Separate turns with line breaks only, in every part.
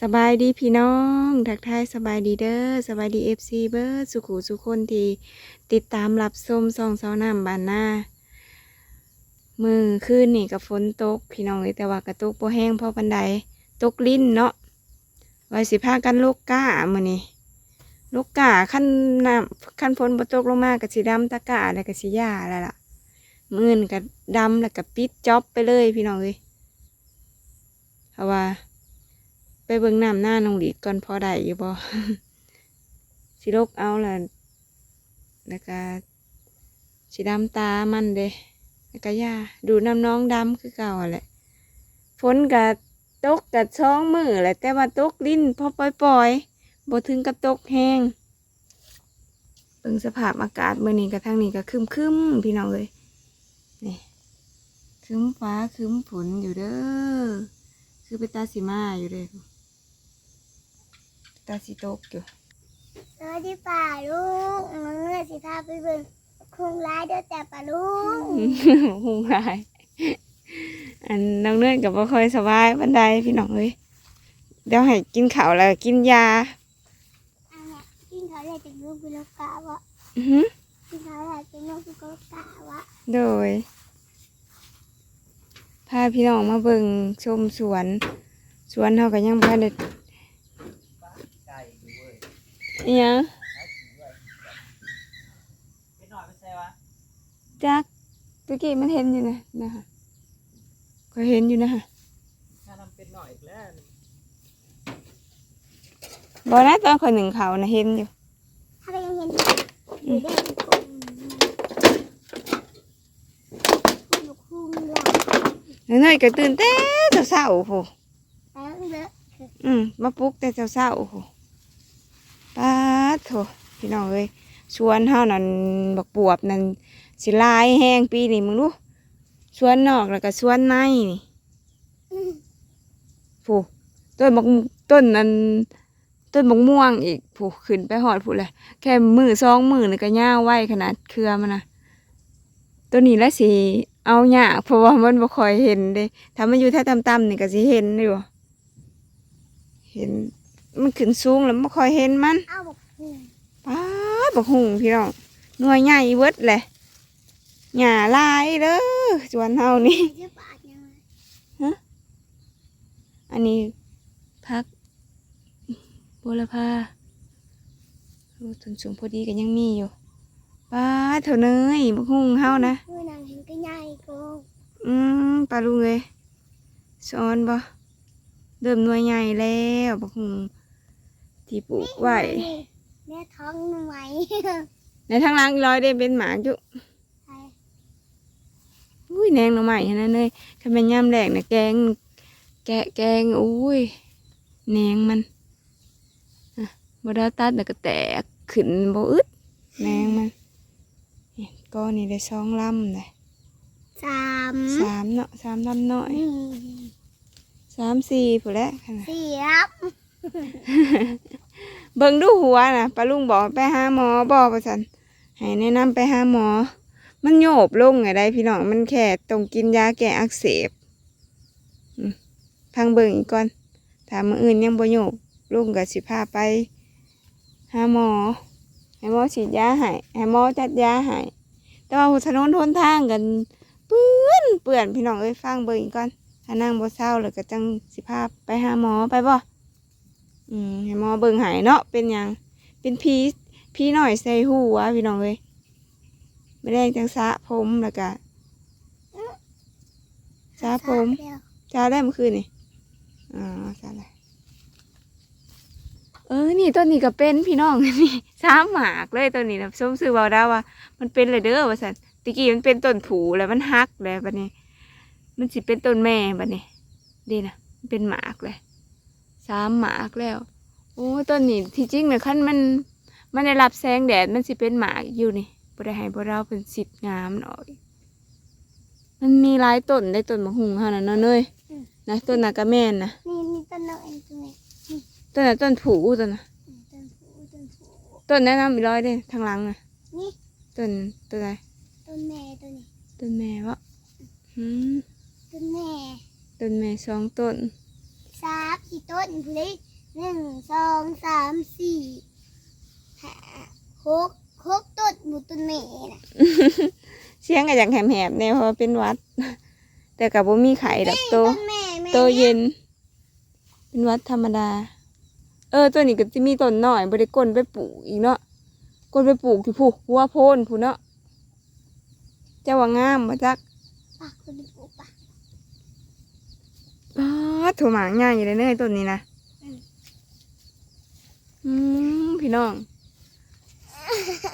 สบายดีพี่น้องทักทายสบายดีเด้อสบายดีเอฟซีเบิร์ดสุขุสุคนที่ติดตามรับชมซองเสาน้ำบานหน้ามือคืนนี่กับฝนตก พี่น้องเลยแต่ว่ากระตุกโปแห้งเพราะบันไดตกลิ้นเนาะไว้สิพากันลูกก้ามือนี่ลูกก้าขั้นน้ำขั้นฝนบ่ตกลงมากับสีดำตะกาแล้วกับสีหญ้าแล้วล่ะมือนกับดำแล้วกับปิดจ็อบไปเลยพี่น้องเลย เพราะว่า ไปเบิ่งน้ำหน้าน้องหลีก่อนพอได้อยู่บ่สิลกเอาล่ะแล้วก็สีดำตามันเด้แล้วก็ย่าดูน้ำน้องดำคือเก่าแหละฝนกะตกกะช่องมือแหละแต่ว่าตกลิ้นพอปล่อยๆบ่ถึงกับตกแห้งเบิ่งสภาพอากาศมื้อนี้กับทางนี้ก็ครึมๆพี่น้องเอ้ยนี่คึมฟ้าคึมฝนอยู่เด้อ คือไปตาสีมาอยู่เด้อตาสีตกอยู่
สวัสดีป่าลุงมือสิพาไปเบิ่งคงร้ายเด้อแต่ป่าลุง
หุงหายอันน้องเนื่อนกับบ่ค่อยสบายบันไดพี่น้องเอ้ยเดี๋ยวให้กินข้าวแล้วก็กินยา
อันเนี้ยกินเขาเลยจะลูกกุลกะวะ
อือหือ
กินเขาเลยจะลูกกุลกะวะ
โดย พาพี่น้องมาเบิ่งชมสวน สวนเฮาก็ยังบ่ทันได้อิหยัง
ไปหน่ยไม่ใช่วะ
จักตะกี้มันเห็นอยู่นะนะคะก็เห็นอยู่นะคะ
ถ้าทำเป็นหน่อกแล้ว
บ่นะตอนคนหนึ่งเขานะเห็นอยู่
ถ้าไปยังเห็นอยู่ได้คุมคุมคุมห ลัง
น้อยๆก็ตื่นเต้นเช้าๆโห
แล้วเด้อ
อืมมาปลุกแต่เช้าๆโอ้โหป้าดโถพี่น้องเอ้ยสวนเฮานั่นบักบวบนั่นสิลายแห้งปีนี้มึงดูสวนนอกแล้วก็สวนในนี่ผู้ต้นบักต้นนั้นต้นบักม่วงอีกผู้ขึ้นไปหอดผู้เลยแค่มือสองมือนี่ก็ย่าวไว้ขนาดเครือมันนะตัวนี้ละสิ เอาหยากเพราะว่ามันบ่ค่อยเห็นเด้ถ้ามันอยู่แท่ต่ำๆนี่ก็สิเห็นอยู่เห็น มันขึ้นสูงแล้วไม่ค่อยเห็นมัน
เอาบอกคุม
ป้าดบักหุงพี่น้องหน่วยใหญ่เวิดเลยหญ้าลายเด้อสวนเฮานี่
จะปาดยังไง
อันนี้พักบัวละพาโอ้ต้นสูงพอดีกันยังมีอยู่ป้าดเท่าเนยบักหุงเฮานะ
มือ นางเห็นก็ใหญ่กู
อืมปลาลุงเลยสอนบ่เริ่มหน่วยใหญ่แล้วบักหุงที่ปลูกไว้
แม่ท้องไหม
ในทางหล่างอีร้อยได้เป็นหมากอยู่อุ้ยแนงหน่อใหม่นั่นเลยถ้าเป็นย่ำแรกเนี่ยแกง แกะแกงอุ้ยแหนงมันอะบ่ได้ตัดแล้วก็แตกขึ้นบ่อึดแหนงมันนี่ก้อนนี่ได้สองลำเลย
สาม
สามเนาะสามลำน้อย
หนึ่ง
สามสี่ผู้นแหล้วขนาด
สี่ครับ
เบิ่งดูหัวนะป้าลุงบอกไปหาหมอบอกประสันให้แนะนำไปหาหมอ มันโยบลงไงได้พี่น้องมันแค่ต้องกินยาแก้อักเสบอืมพังเบิ่งอีกก่อนถ้ามืออื่นยังบ่โยบลุงก็สิพาไปหาหมอให้หมอฉีดยาให้ให้หมอจัดยาให้แต่ว่าถนนทนทางกัน เปื้อนเปื้อนพี่น้องเอ้ยฟังเบิ่งอีกก่อนถ้านั่งบ่เศร้าแล้วก็จังสิพาไปหาหมอไปบ่อืมให้หมอเบิ่งให้เนาะเป็นหยังเป็นพีพีหน่อยใส่หูวะพี่น้องเอ้ยไม่ได้จังสระผมแล้วก็สระผมจ้าได้เมื่อคืนนี่อ๋อจ้าได้เออ นี่ต้นนี้ก็เป็นพี่น้องนี่สามหมากเลยต้นนี้นะส้มซื้อเบาด้ว่า มันเป็นเลยเด้อว่าสัน ตะกี้มันเป็นต้นผูแล้วมันหักแล้วบัดนี้ มันสิเป็นต้นแม่บัดนี้ดีนะมันเป็นหมากเลยสามหมากแล้ว โอ้ต้นนี้ที่จริงเนี่ยขั้นมันมันได้รับแสงแดดมันสิเป็นหมากอยู่นี่บ่ได้ให้บ่เราเป็นสิทธิ์งามมันออกอีกมันมีหลายต้นได้ต้นมะฮุงเท่านั้นเนาะเนยนะต้นนากาแม่นนะ
นี่นี่ต้นนกเอ็นตัวนี้
ต้นน่ะต้นผูต้นน่ะ
ต้นผูต้นผู
ต้นแนะนำอีกร้อยเด้ทางหลังน่ะ
นี่
ต้นต้นอะไร
ต้นแม่ตัวนี้
ต้นแม่วะหืม
ต้นแม่
ต้นแม่สองต้น
ที่ต้นพลิกหนึ่งสองสามสี่ห้าหกหกต้นหมูต้นเมนะ
เสียงก็อย่างแหบๆเนี่ยเพราะว่าเป็นหวัด แต่กับบ่มีไข่ดอกโต
ต้นแม่แม่
โตเย็น เป็นหวัดธรรมดา เออ ตัวนี้ก็จะมีต้นน้อยบ่ได้ก้นไปปลูกอีกเนาะก้นไปปลูกที่ผู้หัวโพนผู้เนาะเจ้าว่างามบ่จัก
ปากคุณปลูกปะ
อ้าถั่วหมางใหญ่เลยเนยต้นนี้นะ
อืม
อืมพี่น้อง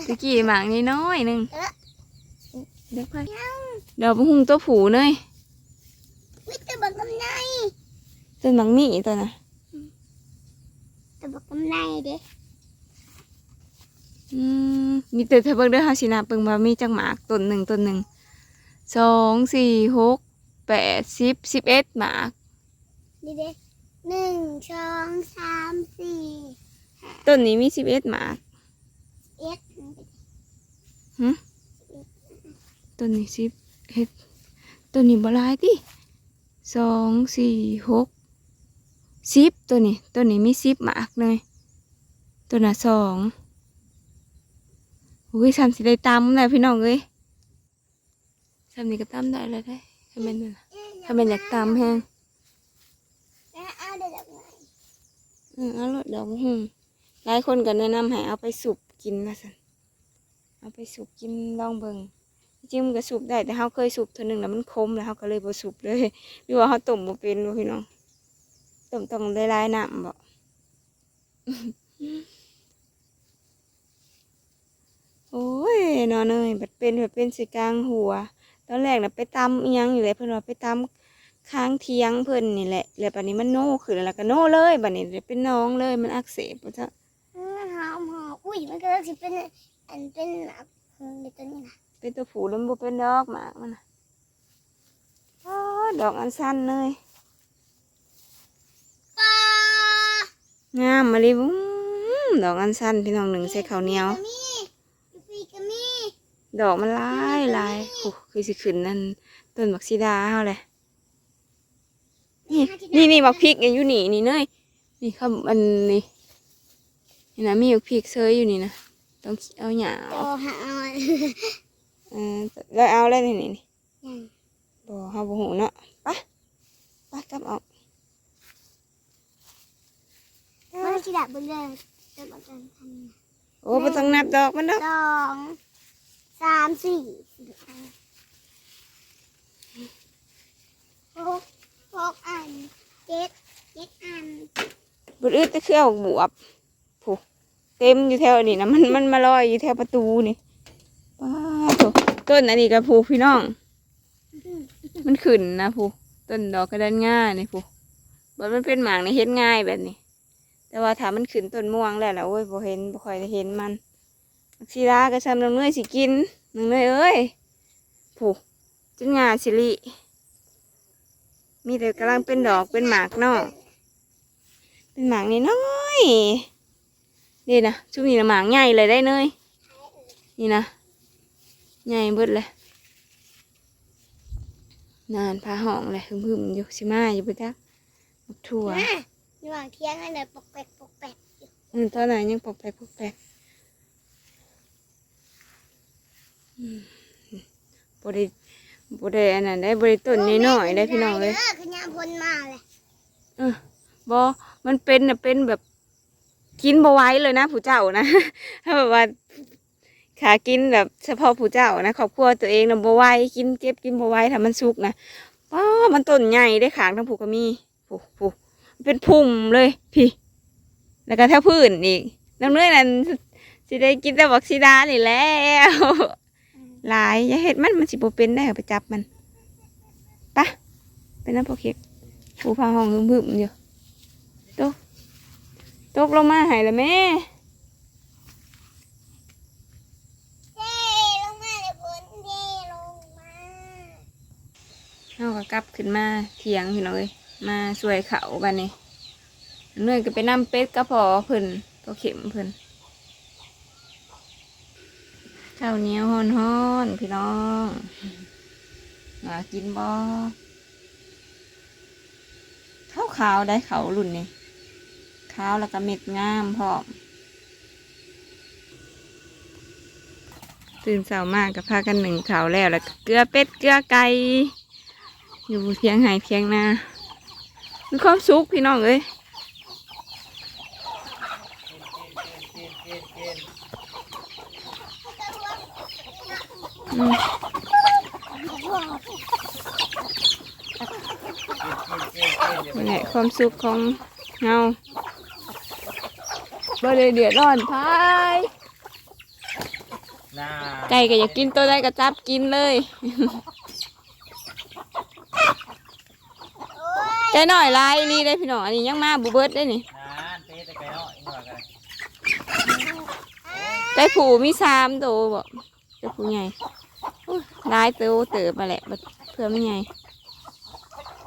ตะกี้หมางนี่น้อยหนึง
เออ
เดี๋ยวไปเดี๋ยวไปหุงตัวผูเนย
วิตาบักกำไน
ต้นหมังมี่ตัวน่ะ
ตาบักกำไนเด้
อืมมีแต่เธอเบิ่งเด้อเฮาสินะเบิ่งว่ามีจังหมากต้นหนึ่งต้นหนึ่งสองสี่หกแปดสิบสิบเอ็ดหมาก
ดีเด้หนึ่งสองสามสี่
ต้นนี้มีสิบเอ็ดหมาก
เอ็ด
ต้นนี้สิบเอ็ดต้นนี้บ่หลายติสองสี่หกสิบตัวนี้ต้นนี้มีสิบหมากเลยตัวน่ะสอง อุ้ยสามสิได้ตำเลยพี่น้องเอ้ยสามนี่ก็ตำได้เลยได้ถ้าแม่นนั่นน่ะถ้าแม่นอยากตำแฮง
อาได้ดอกไม้
อืมเอารถดอกหึ่งหลายคนก็แนะนำให้เอาไปสุบกินนะสันเอาไปสุบกินลองเบิ่งจริงมันก็สุบได้แต่เขาเคยสุบเท่านึงแล้วมันคมแล้วเขาก็เลยบ่สุบเลยหรือว่าเขาต้มบ่เป็นบ่พี่น้องต้มต้องได้หลายน้ำบ่ โอ้ยนอนเนยบัดเป็นแบบเป็นสีกลางหัว ตอนแรกน่ะไปตำอิหยังอยู่เลยเพิ่นว่าไปตำค้างเทียงเพิ่นนี่แหละแล้วบัดนี้มันโน่ขึ้นแล้วก็โน่เลยบัดนี้เลยเป็นน้องเลยมันอักเสบบ่จ้ะ
อืมหอมหอมอุ้ยมันก็จะเป็นอันเป็นแบบในตัวนี้นะ
เป็นตัวผูแล้วมันบ่เป็นดอกหมากมันน่ะอ๋อดอกอันสั้นเลย
ปลางา
มมาเลยบุ้มดอกอันสั้นพี่น้องหนึ่งใส่ข้าวเหนียว
ก็มีอยู่ปีก็มี
ดอกมันหลายหลายโอ้คือสิขึ้นนั่นต้นบักซีดาเฮาเลยนี่นี่นี่บักพริกอยู่นี่นี่เนยนี่ครับอันนี้นี่นะมีบักพริกเซยอยู่นี่นะต้องเอาหยา
โอ้หา
เออแล้วเอาแล้วนี่นี่นี่
ยัง
บ่เฮาบ่ฮู้เนาะไปไปกลับออก
มันจะดับบนเลยจะบอกกันทัน
โอ้บ่ต้องนับดอกมันดอก
สองสามสี่หกหกอันเจ็ดเจ็ดอัน
บ่อึดแต่คือเอาบวบผู้เต็มอยู่แถวนี้นะมันมันมาลอยอยู่แถวประตูนี่ป้าโถต้นอันนี้ก็ผู้พี่น้อง มันขึ้นนะผู้ต้นดอกกระดานง่ายนี่ผู้บ่มันเป็นหมากในเฮ็ดง่ายแบบนี้ แต่ว่าถ้ามันขึ้นต้นม่วงแล้วล่ะโอ้ยบ่เห็นบ่ค่อยเห็นมันมักซีราก็ซำน้องเนยสิกินน้องเนยเอ้ยผู้จนงาสิริมีแต่กำลังเป็นดอกเป็นหมากนอกเป็นหมากนี่น้อยนี่นะชุบนี่นะหมากใหญ่เลยได้เนยนี่นะใหญ่เบิดเลยนานพาห้องเลยหึมๆอยู่สิมาอยู่ไปะจ๊ะบักถั่ว
ระหว่างเที่ยงให้เลยปกแปกปกแปกอยู่
อืมตอนไหนยังปอกไปปอกแปกอืมบริบริอันนั้นได้บริต้นน้อยๆได้พี่น้องเลย
เออคือยามพลมาเลย
เออบอมันเป็นน่ะเป็นแบบกินบไหว้เลยนะผู้เจ้านะถ้าแบบว่าขากินแบบเฉพาะผู้เจ้านะครอบครัวตัวเองนะบไหว้กินเก็บกินบไหว้ถ้ามันสุกนะป้ามันต้นใหญ่ได้ขางทั้งผูกก็มีผูผู เป็นพุ่มเลยพี่ แล้วก็แถวพื้นอีกน้ำเนื้อนั้นสิได้กินแต่บักซีดานี่แหล้วหลายอย่าเห็ดมันมันสิบเป็นได้เอาไปจับมันไปะเป็นน้ำพอเค็กผูพาห้องหึมๆอยู่ตกตกลงมาใหายแล้วแม่
เย้ลงมาเลยพลเย้ลงมา
เอาก็กลับขึ้นมาเถียงพี่น้องเอ้ย มาช่วยเขาบันนี้เนื่อยก็ไปนํเป็ดก็พอเพิ่นพอเข็มเพิ่นข้าวเหนียวฮ้อนๆพี่น้องมากินบ่โธ่าวขาวได้เขารุ่นนี้ขาวแล้วก็เม็ดงามพร้อมตื่นเช้ามากกับพากันหนึ่งเขาวแล้วแล้วก็เกลือเป็ดเกลือไก่อยู่เทียงไห้เทียงนา มีความสุขพี่น้องเอ้ย
กินกินกิน
อืม
กินกินกินกินอย่าไป
นี่นแหละ
บอก
ความสุขของเงาบ่ได้เดือดร้อนพาย
น่า
ไก่ก็อยากกินตัวใดก็จับกินเลย ไก่หน่อยลายนี่ได้พี่น้องอันนี้ยังมาบุเบิดได้นี่
ไก่เนาะอีกหน่อยกัน
ไก่ผูมีสามตัวบ่ได้ผูใหญ่อุ๊ยลายตัวเติบมาแหละเพื่อไม่ใหญ่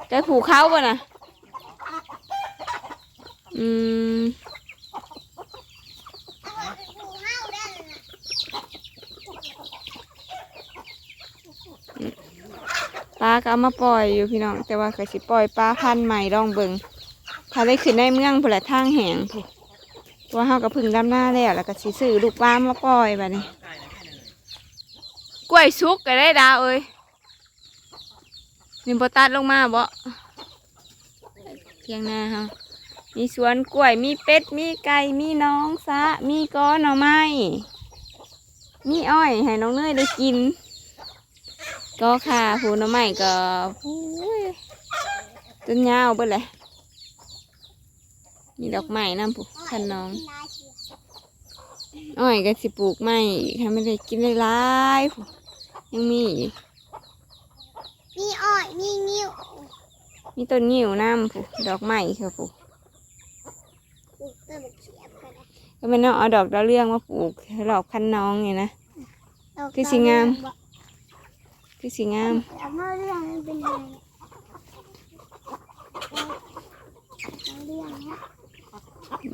ได้ผูเขาบ่น่ะอืม ปลาก็เอามาปล่อยอยู่พี่น้อง แต่ว่าก็สิปล่อยปลาพันธุ์ใหม่ลองเบิงถ้าได้ขึ้นในเมืองผู้นแหละทางแหงผู้ตัวเฮาก็พึ่งดำหน้าแล้วแล้วก็สิซื้อลูกปลามาปล่อยแบบนี้
กล้
วยสุกก็ได้ดาวเอ้ยนี่บ่ตัดลงมาบ่เพียงหน้าเฮามีสวนกล้วยมีเป็ดมีไก่มีน้องสะมีก้อหน่อไม้มีอ้อยให้น้องเนยได้กิน ก็ค่ะผูหน้ำใหม่ก็หูยต้นยาวเบิดเลยมีดอกไม้น้ำผูคันน้องอ้อยก็สิปลูกไม้อีกทำไม่ได้กินหลายๆพู้ยังมีอีก
มีอ้อยมีนิ้ว
มีต้นงิ้วน้ำผูดอกไม้ค่ะผู
อุ๊ยเริ่มเขียบกันแล้ว
ก็ไม่น้องเอาดอกดาวเรืองมาปลูกดอกคันน้องไงนะคือสิงาม คือสีงาม
แล้วเมื่อเรื่องเป็นไง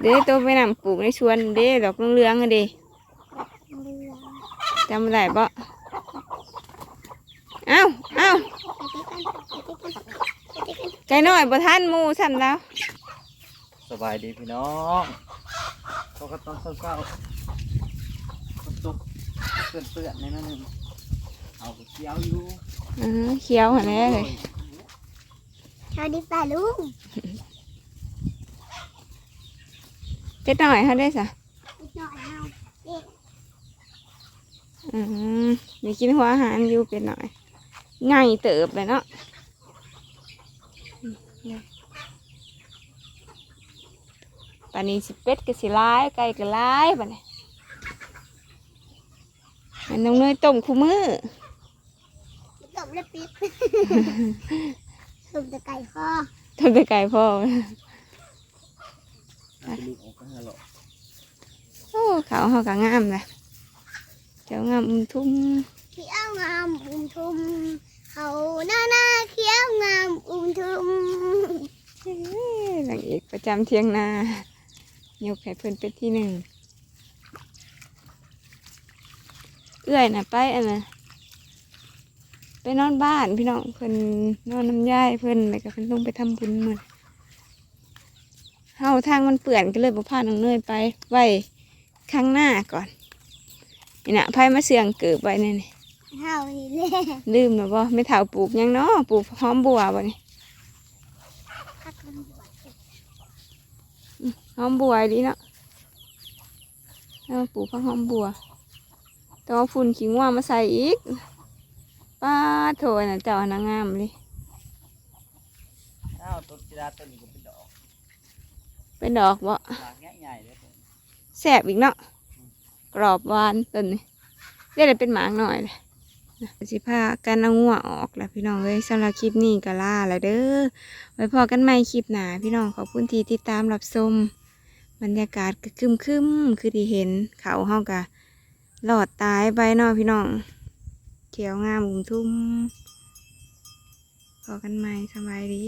เด้
ตัวไปนำปลูกในสวนเด้ดอกเหลืองๆเด้
อ
จำได้ปะเอ้าเอ้า
ไปด้วยกันไปด้วยกันไปด้วยกัน
ไก่น้อยบ่ทันมูสั่นแล้ว
สบายดีพี่น้องเขาก็ต้องเศร้าๆตุกเปื่อนๆในนั้นหนึ่ง เอาไปเคี้ยวอยู่
อือเขียวหันแน่เลย
สวัสดีป่าลุง
เป็ดน้อยเขาได้สะ
นิดหน่อยเอาเด็ก
อืมมีกินหัวอาหารอยู่เป็ดน้อยง่ายเติบเลยเนาะปานนี้สิเป็ดก็สิร้ายไก่ก็ร้ายปานนี้มันน้องเนยต้มคู่มือ
ตบแล้วปิ๊บสุ่มแต่ไก่ข้อ
ต้มแต่ไก่พ่อ
เอาไปลูกออกก็ให้หรอก
โอ้เขาเขาก็งามเลยเจ้างามอุ้มทุ่ม
เขียวงามอุ้มทุมเขาหน้าหน้าเขียวงามอุ้มทุม
เอ้ยนางเอกประจำเทียงนายกให้เพิ่นเป็นที่หนึ่งเอื้อยน่ะไปอันน่ะ ไปนอนบ้านพี่น้องเพิ่นนอนน้ำย่ายเพิ่นแล้วก็เพิ่นลงไปทำบุญหมื้อเฮาทางมันเปื่อนก็เลยบ่พาน้องเนยไป ไว้ข้างหน้าก่อนนี่น่ะไผมาเสื่องเกิบไว้นี่นี่
เท่านี้เลย
ลืมแล้วบ่ไม่เฒ่าปลูกหยังเนาะปลูกหอมบัวบ่นี่
พักกันบวช
หอมบัวดีเนาะแล้วปลูกผักหอมบัวแต้องเอาฝุ่นขี้ง่วงมาใส่อีก ป้าโถน่ะเจ้าอันนางงามเลย
เอ้าวต้นกีฬาต้นนี้ก็เป็นดอก
เป็นดอกบ่
ดอกใหญ่ๆเลย
แสบอีกเนาะกรอบหวานต้นนี้ได้เลยเป็นหมากหน่อยเลยนะสิพากันเอางัวออกแล้วพี่น้องเอ้ยสำหรับคลิปนี้ก็ล่าแล้วเด้อไว้พอกันใหม่คลิปหน้าพี่น้องขอบคุณที่ติดตามรับชมบรรยากาศก็ครึมๆคือที่เห็นเขาเฮากะหลอดตายไปเนาะพี่น้อง เขียวงามอุ่มทุ่มพอกันใหม่สบายดี